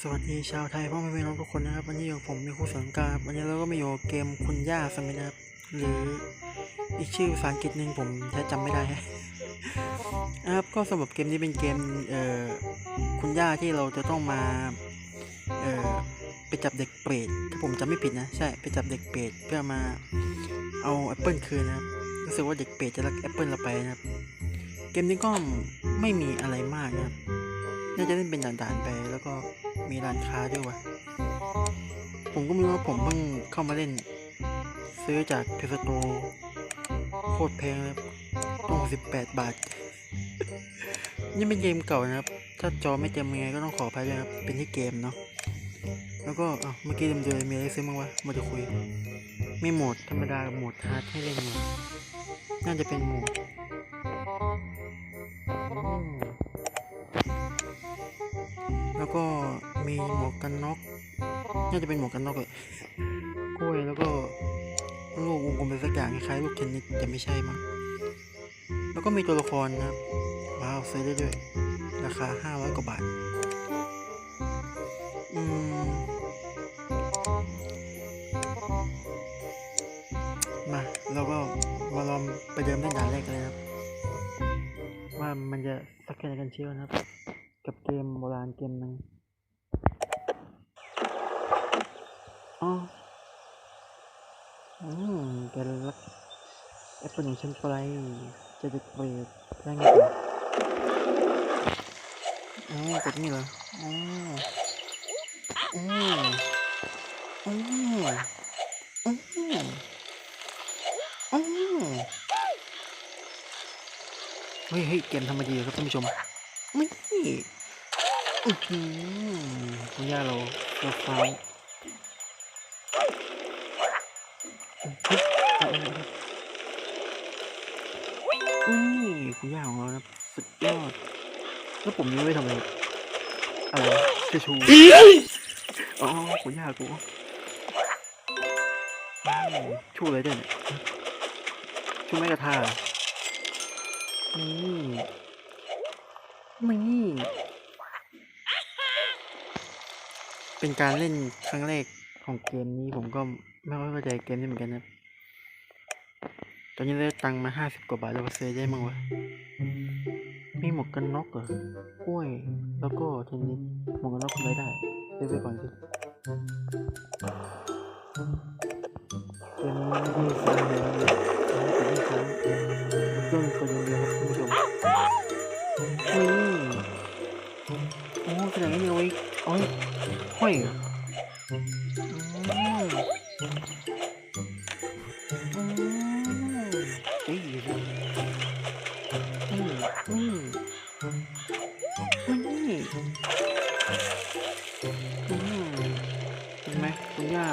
สวัสดีชาวไทยพ่อแม่พี่น้องทุกคนนะครับวันนี้อยู่ผมมีครูสังกาครับวันนี้เราก็มาอยู่เกมคุณย่าสมินะครับหรืออีกชื่อภาษาอังกฤษหนึ่งผมแท้จำไม่ได้นะครับก็สำหรับเกมนี้เป็นเกมเอ่อคุณย่าที่เราจะต้องมาเอ่อไปจับเด็กเปรตถ้าผมจำไม่ผิดนะใช่ไปจับเด็กเปรตเพื่อมาเอาแอปเปิลคืนนะครับรู้สึกว่าเด็กเปรตจะลักแอปเปิลเราไปนะครับเกมนี้ก็ไม่มีอะไรมากนะครับน่าจะเล่นเป็นด่านๆไปแล้วก็ มีร้านค้าด้วยวะ ผมก็ไม่รู้ว่าผมเพิ่งเข้ามาเล่น ซื้อจากเพสโตโคตรแพงเลยต้องสิบแปดบาท นี่เป็นเกมเก่านะครับ ถ้าจอไม่เต็มยังไงก็ต้องขออภัยด้วยครับ เป็นที่เกมเนาะ แล้วก็อะเมื่อกี้เดิมเดิมีอะไรซื้อบ้างวะมาจะคุย ไมีโหมดธรรมดาโหมดฮาร์ดให้เล่นน่าจะเป็นโหมด แล้วก็มีหมวกกันน็อกน่าจะเป็นหมวกกันน็อกเลยกล้วยแล้วก็ลูกวงกลมเป็นสักอย่างคล้ายๆลูกเทนนิสแต่ไม่ใช่มั้งแล้วก็มีตัวละครนะครับว้าวซื้อได้ด้วยราคา500กว่าบาทอืมมาเราก็มาลองไปเดิมเล่นด่านแรกกันเลยครับ ว่ามันจะสักแค่ไหนกันเชียวนะครับ เกมหนึ่งอ๋ออืมแกรักแอปเปิลของฉันไปจะเด็กเปรตได้ไงต่ออ๋อกดนี่เหรออ๋ออืมอืมอืมอืมเฮ้ยเฮ้ยเกมทำมาดีครับท่านผู้ชมไม่ อือหือคุณย่าเราเราฟ้าวฮึบเอาเอาเอาอุ้ยคุณย่าของเรานะสุดยอดแล้วผมนี่ไม่ทำอะไรอะไรจะชูอ๋อคุณย่ากูชูอะไรด้วยเนี่ยชูไม้กระทาเหรออืมนี่ เป็นการเล่นครั้งแรกของเกมนี้ผมก็ไม่ค่อยเข้าใจเกมนี้เหมือนกันนะตอนนี้ได้ตังค์มาห้าสิบกว่าบาทแล้วว่าซื้อได้มั้งวะ มีหมวกกันน็อกเหรอกล้วย แล้วก็เทนนิสหมวกกันน็อกอะไรได้ซื้อไปก่อนสิเกมนี้ไม่ได้สร้างเลยนะไม่ได้สร้อ อ้แสดงว่านี่เอาไว้เอาไว้ห้อยเหรออืมอืมเฮ้อืมอืมนี่อืมเห็นไหมคุณย่า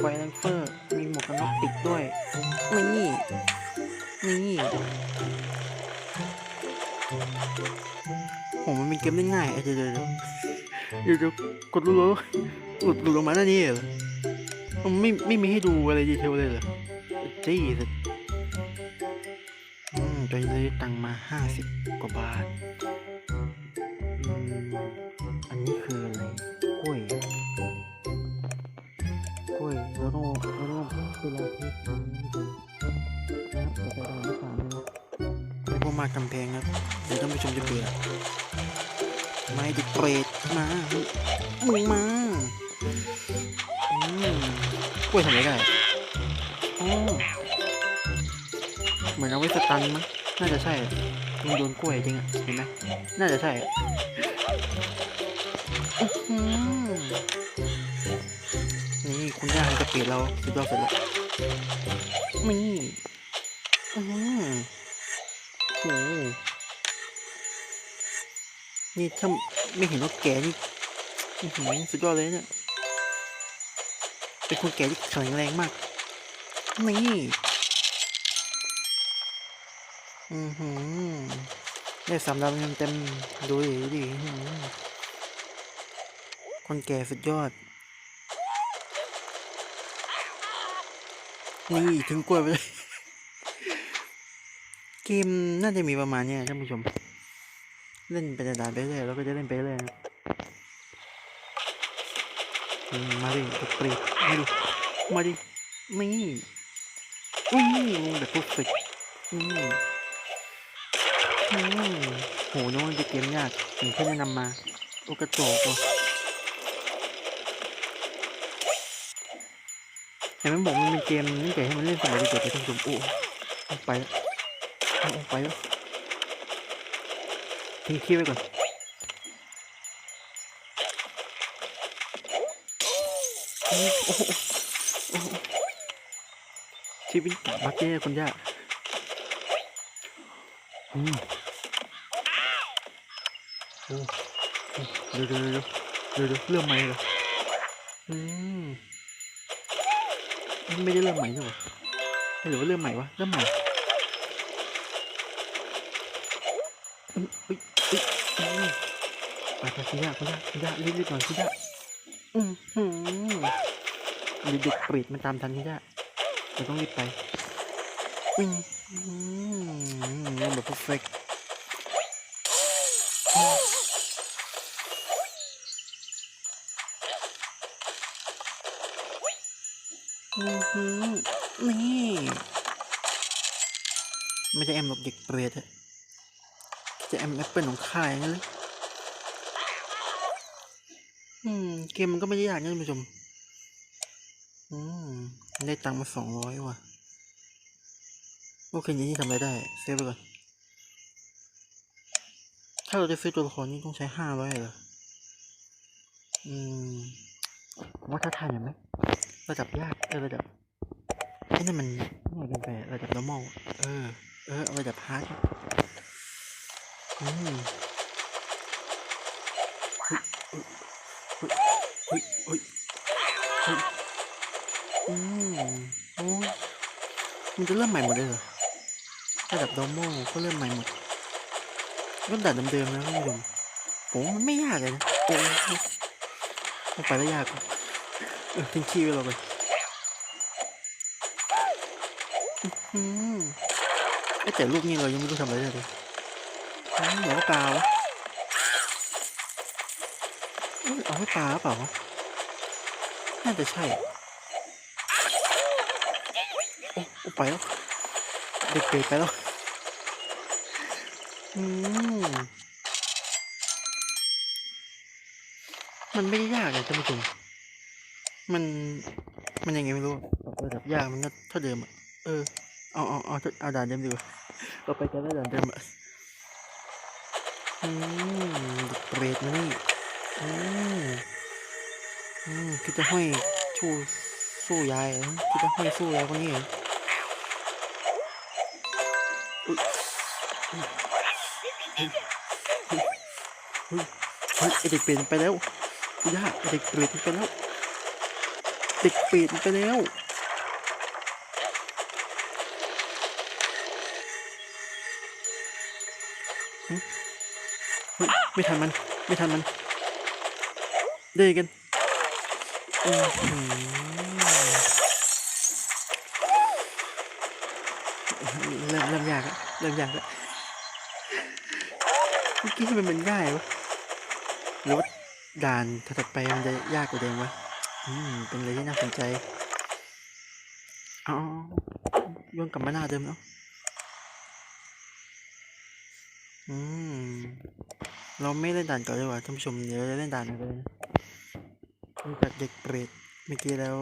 ไฟแรงเฟอร์ มีหมวกกันน็อกติดด้วยนี่นี่ ผมมันเป็นเกมง่ายเดี๋ยวเดี๋ยวเดี๋ยวเดี๋ยวกดรู้แล้วหลุดหลุดออกมาหน้านี้เหรอมันไม่ไม่มีให้ดูอะไรดีเทลเลยเหรอจี้สุดอืมตอนนี้เราได้ตังมาห้าสิบกว่าบาทอันนี้คืออะไรกล้วยกล้วยแล้วต้องแล้วต้องคืออะไรที่นะครับต่อไปเราไม่สามเลย พวกมากำแพงครับเดี๋ยวท่านผู้ชมจะเบื่อไม่ดิเปรตมามึงมาอืมกล้วยทำไรได้โอ้เหมือนเอาไว้สตันมั้งน่าจะใช่มันโดนกล้วยจริงอะเห็นไหมน่าจะใช่อือหือนี่คุณย่าให้กระเปรตเราสุดยอดสุดแล้วนี่อือหือ นี่ถ้าไม่เห็นว่าแกนี่อื้อหือสุดยอดเลยเนี่ย เป็นคนแก่ที่แข็งแรงมาก นี่อือหือได้สามดาวเต็มดูดิดิคนแก่สุดยอด นี่ทิ้งกล้วยไปเลย เกมน่าจะมีประมาณนี้ท่านผู้ชม เล่นไปด่านไปเรื่อยแล้วก็จะเล่นไปเรื่อยนะมาดิเด็กเปรตมาดิมาดินี่อุ้ยลงแบบพอร์เฟกอืมอืมโหน้องมันจะเกมยากถึงแค่แนะนำมาโอกระจกว่ะแต่มันบอกมันเป็นเกมนี่แต่ให้มันเล่นสมัยเด็กๆไปทั้งสมโอ้ไปแล้ว เอาเอาไปแล้วทิ้งคีย์ไว้ก่อนโอ้โหชีวิตบักเก้คุณย่าอืมโอ้โอ้เดี๋ยวเดี๋ยวเดี๋ยวเดี๋ยวเดี๋ยวเริ่มใหม่เหรออืมไม่ได้เริ่มใหม่ใช่ไหมหรือว่าเริ่มใหม่วะเริ่มใหม่ คุณย่าคุณย่าคุณย่ารีบๆหน่อยคุณย่าอืมอืมมีเด็กเปรตมันตามทันที่ได้เราต้องรีบไปอืมอืมแบบ perfect อือหือนี่ไม่ใช่แอมหรอกเด็กเปรตอะจะแอมแอปเปิลของข้าอย่างนั้นเลย อืม เกมมันก็ไม่ได้ยากนะท่านผู้ชม อืม ได้ตังค์มาสองร้อยว่ะ โอเคนี้นี่ทำอะไรได้ เซฟไปก่อน ถ้าเราจะซื้อตัวละครนี่ต้องใช้ห้าร้อยเหรอ อืมว่าท้าทายหน่อยไหมระดับยากเออระดับไอ้นั่นมันง่ายเกินไประดับ normal เออ เออเอาระดับ hard ดอมโมก็เริ่มใหม่หมดก็ดัดเดิมๆนะท่านผู้ชมโอ้มันไม่ยากเลยนะโอ้มันไปแล้วยากเออทิ้งขี้ไว้เราไปอืมไอแต่ลูกนี้เรายังไม่รู้ทำอะไรเลยอืมเดี๋ยวก็ปลาวะเอ้ยเอาไว้ปลาเปล่าน่าจะใช่โอ้ไปแล้ว เด็กเปรตไปแล้ว มมันไม่ได้ยากเลยท่านผู้ชม มัน มันยังไงไม่รู้อะระดับยากมันก็เท่าเดิมอะ เออ เอาเอาเอาเอาด่านเดิมดีกว่าเราไปกันได้ด่านเดิมอะ อืมเด็กเปรตมานี่อืมอืมคือจะห้อยชูสู้ยายเหรอคือจะห้อยสู้ยายคนนี้เหรออุ๊ย เฮ้ยเด็กเปลี่ยนไปแล้วคุณย่าเด็กเปลี่ยนไปแล้ว เด็กเปลี่ยนไปแล้วเฮ้ยไม่ทันมัน ไม่ทันมันเด้กันเริ่มเริ่มยากแล้วเริ่มยากแล้ว เมื่อกี้ทำไมมันง่ายวะหรือว่าด่านถัดไปมันจะยากกว่าเดิมวะ อืม เป็นอะไรที่น่าสนใจเอ๋โยนกลับมาหน้าเดิมแล้วอืม เราไม่เล่นด่านก่อนดีกว่าท่านผู้ชม เดี๋ยวจะเล่นด่านกันเลยรู้จักเด็กเปรตเมื่อกี้แล้ว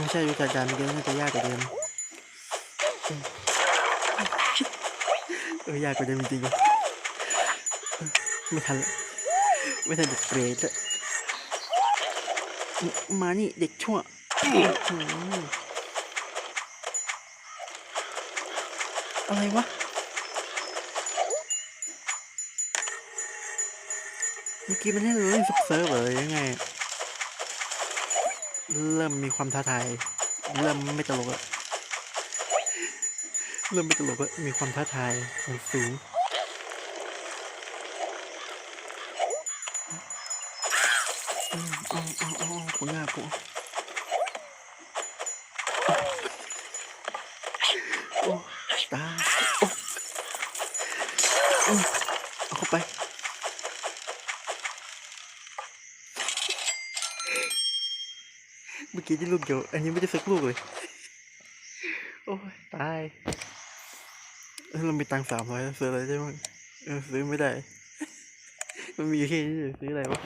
ไม่ใช่รู้จักด่านเมื่อกี้น่าจะยากกว่าเดิม เอ้ยเอยากกว่าเดิมจริงไม่ทันละไม่ทันเด็กเปรตละมานี่เด็กชั่วอะไรวะเมื่อกี้มันเล่นเล่นซับเซิร์ฟเหรอยังไง เริ่มมีความท้าทาย เริ่มไม่ตลกแล้ว เริ่มไปตลกแล้วมีความท้าทายมันสูงอ้าอ้าวอ้าอ้าวหัวหน้าผมโอ้ตายโอ้เอาเข้าไปเมื่อกี้ที่ลูกเดียว อันนี้ไม่ได้สักลูกเลย โอ้ย ตาย เอ้ยเรามีตังค์สามร้อยซื้ออะไรได้บ้างเออซื้อไม่ได้ มันมีอยู่แค่นี้ซื้ออะไรวะ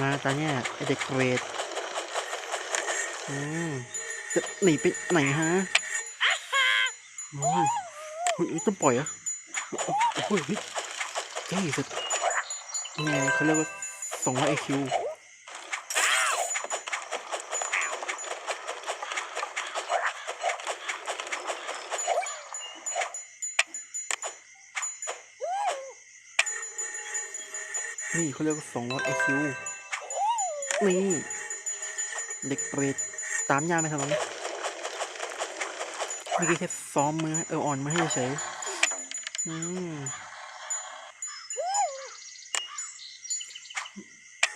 มาตาเนี่ยไอเด็กเวทอืมจะหนีไปไหนฮะโอ้ยเฮ้ยต้องปล่อยเหรอะโอ้โหเฮ้ยเฮ้ยสุดนี่ไงเขาเรียกว่าสองร้อยไอคิว นี่เขาเรียกว่าสองร้อยไอคิวนี่เด็กเปรตตามยาไหม่ทับนหรอกนะเมื่อกี้แค่ซ้อมมือเอออ่อนมาให้เฉยอืม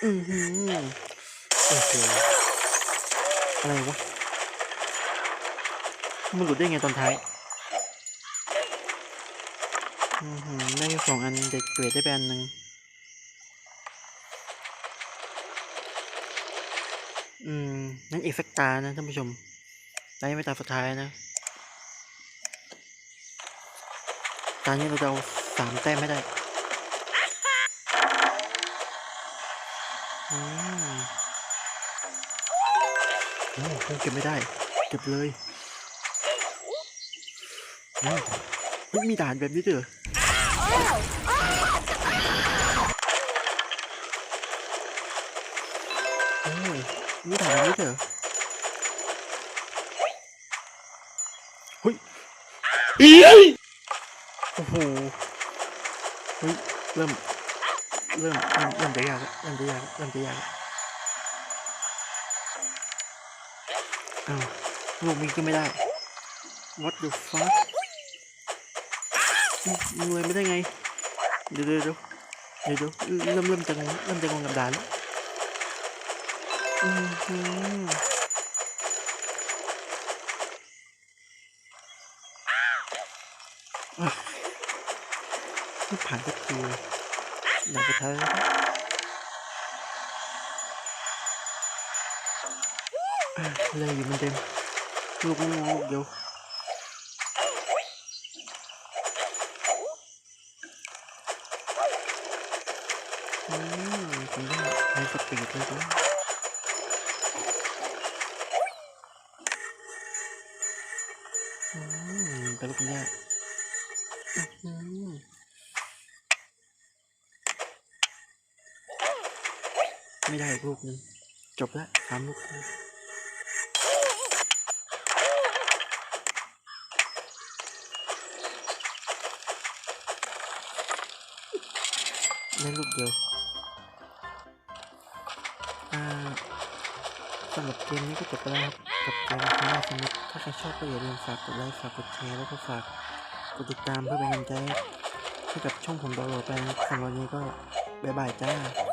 อือหือโอ้โหอะไรวะมันหลุดได้ไงตอนท้ายอือหือได้แค่สองอันเด็กเปรตได้ไปอันหนึ่ง นั่นเอีกสักตานะท่านผู้ชมได้ไม่ตาสุดท้ายนะตานี้เราจะเอาสามแต้มไม่ได้อืมโอ้คงเก็บไม่ได้ เก็บเลยโอ้ยมีด่านแบบนี้ด้วยเหรอ มีด่านแบบนี้ด้วยเหรอเฮ้ยโอ้โหเฮ้ยเริ่มเริ่มเริ่มเริ่มจะยากแล้วเริ่มจะยากแล้วเริ่มจะยากแล้วอ้าวลูกมีก็ไม่ได้ what the fuck อืมมึงเลยไม่ได้ไงเดี๋ยวเดี๋ยวเดี๋ยวเดี๋ยวเดี๋ยวเริ่มเริ่มจะงงเริ่มจะงงกับด่านแล้วอืมหืมอะไม่ผ่านกทีเลยด่านสุดท้ายแล้วครับอะเลยอยู่เหมือนเดิมลูกงูลูกเดียวอืมผมว่าไฮสปีดเลยนะอืมแต่ลูกเนี้ยอื้อหือไม่ได้อี กลูกหนึง จบละสามลูกคู่ได้ลูกเดียวอ่าสำหรับเกมนี้ก็จบไปแล้วครับกับเกมคาราสมิธถ้าใครชอบก็อย่าลืมฝากกดไลค์ฝากกดแชร์แล้วก็ฝากกดติดตามเพื่อเป็นกำลังใจให้กับช่องผมตลอดไปสำหรับวันนี้ก็บ๊ายบายจ้า